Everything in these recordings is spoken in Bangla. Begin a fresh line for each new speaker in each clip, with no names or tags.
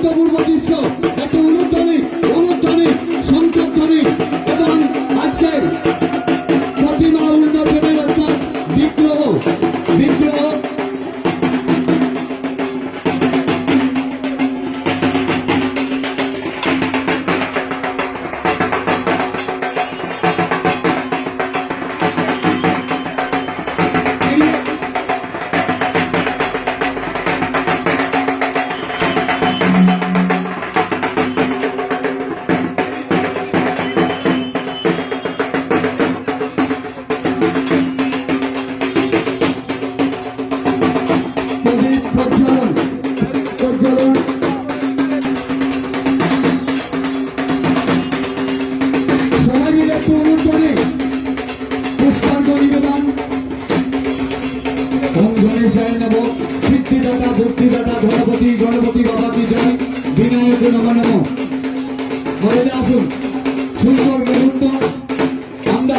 অভূতপূর্ব দৃশ্য একটা অনুধ্বনি অনুধ্বনি ধরে এবং আজকের প্রতিমা উন্নয়নের ওম গণেশায় নব। সিদ্ধিদাতা বুদ্ধিদাতা গণপতি গণপতি জয়। বিনায়ক নম নম। বলে আসুন। সুন্দর মুহূর্ত। আমরা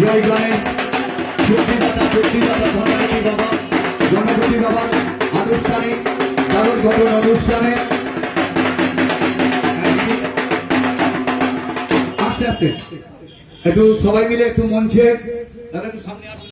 জয় গণেশ। ঘটন অনুষ্ঠানে আস্তে আস্তে। একটু সবাই মিলে একটু মঞ্চে দাদা একটু সামনে আসুন।